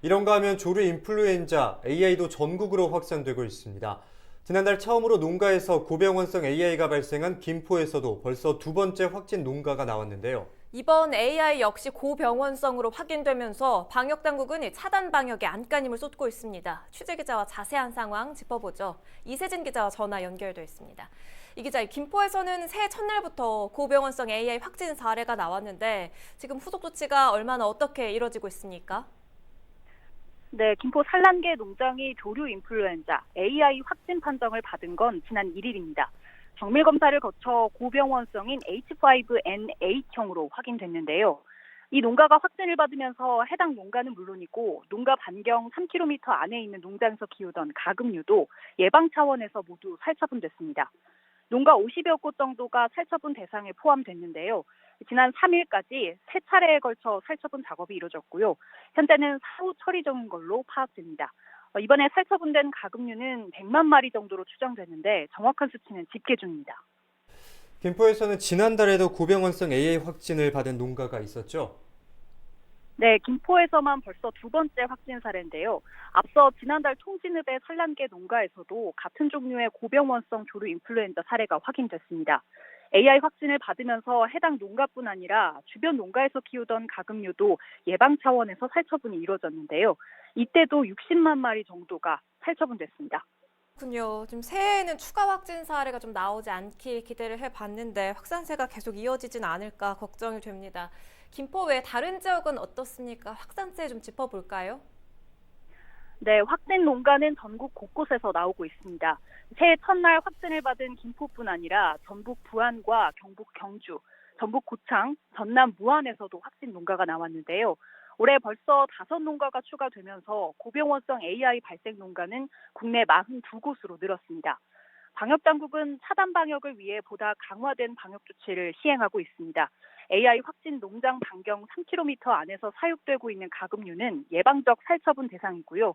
이런가 하면 조류 인플루엔자 AI도 전국으로 확산되고 있습니다. 지난달 처음으로 농가에서 고병원성 AI가 발생한 김포에서도 벌써 두 번째 확진 농가가 나왔는데요. 이번 AI 역시 고병원성으로 확인되면서 방역 당국은 이 차단 방역에 안간힘을 쏟고 있습니다. 취재 기자와 자세한 상황 짚어보죠. 이세진 기자와 전화 연결돼 있습니다. 이 기자, 이 김포에서는 새해 첫날부터 고병원성 AI 확진 사례가 나왔는데 지금 후속 조치가 얼마나 어떻게 이뤄지고 있습니까? 네, 김포 산란계 농장이 조류 인플루엔자 AI 확진 판정을 받은 건 지난 1일입니다. 정밀 검사를 거쳐 고병원성인 H5N8형으로 확인됐는데요. 이 농가가 확진을 받으면서 해당 농가는 물론이고 농가 반경 3km 안에 있는 농장에서 키우던 가금류도 예방 차원에서 모두 살처분됐습니다. 농가 50여 곳 정도가 살처분 대상에 포함됐는데요. 지난 3일까지 세 차례에 걸쳐 살처분 작업이 이루어졌고요. 현재는 사후 처리 중인 걸로 파악됩니다. 어, 이번에 살처분된 가금류는 100만 마리 정도로 추정되는데 정확한 수치는 집계 중입니다. 김포에서는 지난달에도 고병원성 AI 확진을 받은 농가가 있었죠. 네, 김포에서만 벌써 두 번째 확진 사례인데요. 앞서 지난달 통진읍의 산란계 농가에서도 같은 종류의 고병원성 조류 인플루엔자 사례가 확인됐습니다. AI 확진을 받으면서 해당 농가뿐 아니라 주변 농가에서 키우던 가금류도 예방 차원에서 살처분이 이루어졌는데요. 이때도 60만 마리 정도가 살처분됐습니다. 그렇군요. 지금 새해에는 추가 확진 사례가 좀 나오지 않길 기대를 해봤는데 확산세가 계속 이어지진 않을까 걱정이 됩니다. 김포 외 다른 지역은 어떻습니까? 확산세 좀 짚어볼까요? 네, 확진 농가는 전국 곳곳에서 나오고 있습니다. 새해 첫날 확진을 받은 김포뿐 아니라 전북 부안과 경북 경주, 전북 고창, 전남 무안에서도 확진 농가가 나왔는데요. 올해 벌써 다섯 농가가 추가되면서 고병원성 AI 발생 농가는 국내 42곳으로 늘었습니다. 방역 당국은 차단 방역을 위해 보다 강화된 방역 조치를 시행하고 있습니다. AI 확진 농장 반경 3km 안에서 사육되고 있는 가금류는 예방적 살처분 대상이고요.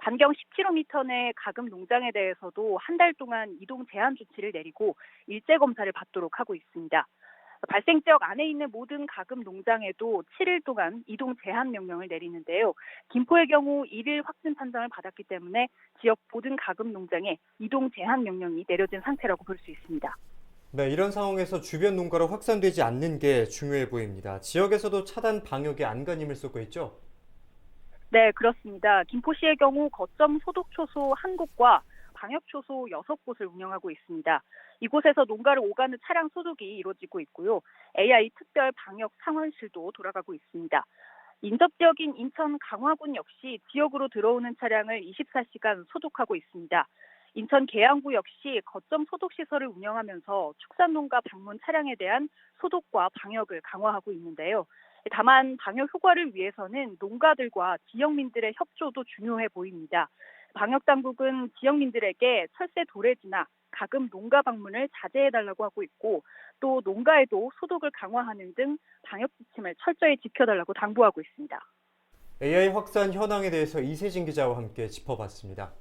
반경 10km 내 가금 농장에 대해서도 한 달 동안 이동 제한 조치를 내리고 일제 검사를 받도록 하고 있습니다. 발생 지역 안에 있는 모든 가금 농장에도 7일 동안 이동 제한 명령을 내리는데요. 김포의 경우 1일 확진 판정을 받았기 때문에 지역 모든 가금 농장에 이동 제한 명령이 내려진 상태라고 볼 수 있습니다. 네, 이런 상황에서 주변 농가로 확산되지 않는 게 중요해 보입니다. 지역에서도 차단 방역에 안간힘을 쏟고 있죠. 네, 그렇습니다. 김포시의 경우 거점 소독 초소 한 곳과 방역 초소 여섯 곳을 운영하고 있습니다. 이곳에서 농가를 오가는 차량 소독이 이루어지고 있고요. AI 특별 방역 상황실도 돌아가고 있습니다. 인접 지역인 인천 강화군 역시 지역으로 들어오는 차량을 24시간 소독하고 있습니다. 인천 계양구 역시 거점 소독 시설을 운영하면서 축산 농가 방문 차량에 대한 소독과 방역을 강화하고 있는데요. 다만 방역 효과를 위해서는 농가들과 지역민들의 협조도 중요해 보입니다. 방역 당국은 지역민들에게 철새 도래지나 가금 농가 방문을 자제해달라고 하고 있고 또 농가에도 소독을 강화하는 등 방역 지침을 철저히 지켜달라고 당부하고 있습니다. AI 확산 현황에 대해서 이세진 기자와 함께 짚어봤습니다.